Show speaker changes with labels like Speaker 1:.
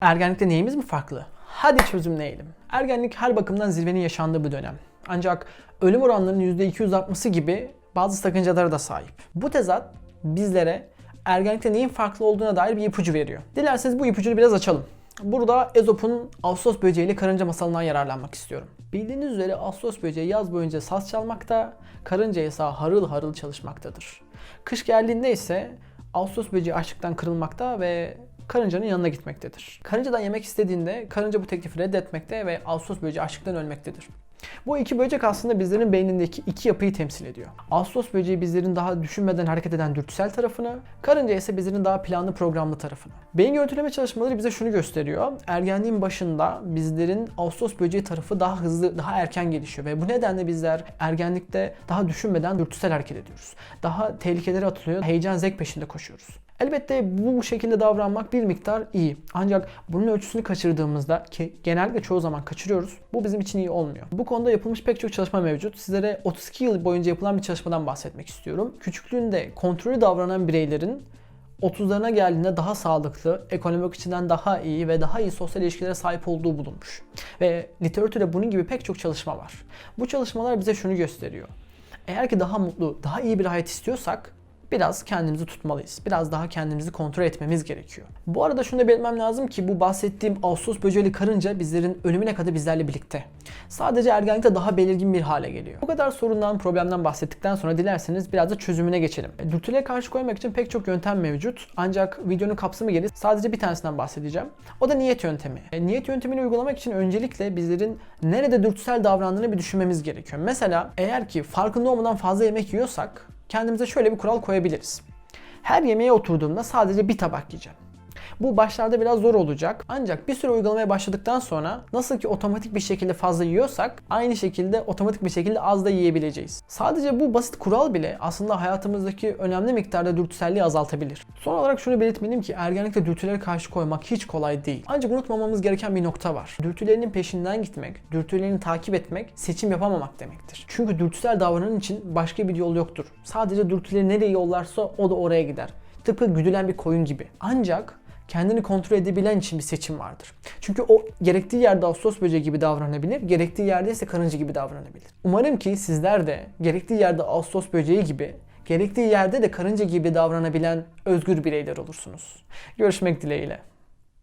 Speaker 1: Ergenlikte neyimiz mi farklı? Hadi çözümleyelim. Ergenlik her bakımdan zirvenin yaşandığı bir dönem. Ancak ölüm oranlarının %200 artması gibi bazı sakıncalara da sahip. Bu tezat bizlere ergenlikte neyin farklı olduğuna dair bir ipucu veriyor. Dilerseniz bu ipucunu biraz açalım. Burada Ezop'un Ağustos böceği ile karınca masalından yararlanmak istiyorum. Bildiğiniz üzere Ağustos böceği yaz boyunca saz çalmakta, karınca ise harıl harıl çalışmaktadır. Kış geldiğinde ise Ağustos böceği açlıktan kırılmakta ve karıncanın yanına gitmektedir. Karıncadan yemek istediğinde karınca bu teklifi reddetmekte ve Ağustos böceği açlıktan ölmektedir. Bu iki böcek aslında bizlerin beynindeki iki yapıyı temsil ediyor. Ağustos böceği bizlerin daha düşünmeden hareket eden dürtüsel tarafını, karınca ise bizlerin daha planlı programlı tarafını. Beyin görüntüleme çalışmaları bize şunu gösteriyor. Ergenliğin başında bizlerin Ağustos böceği tarafı daha hızlı, daha erken gelişiyor ve bu nedenle bizler ergenlikte daha düşünmeden dürtüsel hareket ediyoruz. Daha tehlikelere atılıyor, heyecan zevk peşinde koşuyoruz. Elbette bu, şekilde davranmak bir miktar iyi. Ancak bunun ölçüsünü kaçırdığımızda ki genellikle çoğu zaman kaçırıyoruz. Bu bizim için iyi olmuyor. Bu konuda yapılmış pek çok çalışma mevcut. Sizlere 32 yıl boyunca yapılan bir çalışmadan bahsetmek istiyorum. Küçüklüğünde kontrollü davranan bireylerin 30'larına geldiğinde daha sağlıklı, ekonomik açıdan daha iyi ve daha iyi sosyal ilişkilere sahip olduğu bulunmuş. Ve literatürde bunun gibi pek çok çalışma var. Bu çalışmalar bize şunu gösteriyor. Eğer ki daha mutlu, daha iyi bir hayat istiyorsak biraz kendimizi tutmalıyız. Biraz daha kendimizi kontrol etmemiz gerekiyor. Bu arada şunu da belirtmem lazım ki bu bahsettiğim Ağustos böceği karınca bizlerin ölümüne kadar bizlerle birlikte. Sadece ergenlikte daha belirgin bir hale geliyor. Bu kadar sorundan, problemden bahsettikten sonra dilerseniz biraz da çözümüne geçelim. Dürtülere karşı koymak için pek çok yöntem mevcut. Ancak videonun kapsamı gereği sadece bir tanesinden bahsedeceğim. O da niyet yöntemi. E, niyet yöntemini uygulamak için öncelikle bizlerin nerede dürtüsel davrandığını bir düşünmemiz gerekiyor. Mesela eğer ki farkında olmadan fazla yemek yiyorsak kendimize şöyle bir kural koyabiliriz. Her yemeğe oturduğumda sadece bir tabak yiyeceğim. Bu başlarda biraz zor olacak. Ancak bir süre uygulamaya başladıktan sonra nasıl ki otomatik bir şekilde fazla yiyorsak aynı şekilde otomatik bir şekilde az da yiyebileceğiz. Sadece bu basit kural bile aslında hayatımızdaki önemli miktarda dürtüselliği azaltabilir. Son olarak şunu belirtmeliyim ki ergenlikte dürtülere karşı koymak hiç kolay değil. Ancak unutmamamız gereken bir nokta var. Dürtülerinin peşinden gitmek, dürtülerini takip etmek seçim yapamamak demektir. Çünkü dürtüsel davranan için başka bir yol yoktur. Sadece dürtüleri nereye yollarsa o da oraya gider. Tıpkı güdülen bir koyun gibi. Ancak kendini kontrol edebilen için bir seçim vardır. Çünkü o gerektiği yerde Ağustos böceği gibi davranabilir, gerektiği yerde ise karınca gibi davranabilir. Umarım ki sizler de gerektiği yerde Ağustos böceği gibi, gerektiği yerde de karınca gibi davranabilen özgür bireyler olursunuz. Görüşmek dileğiyle.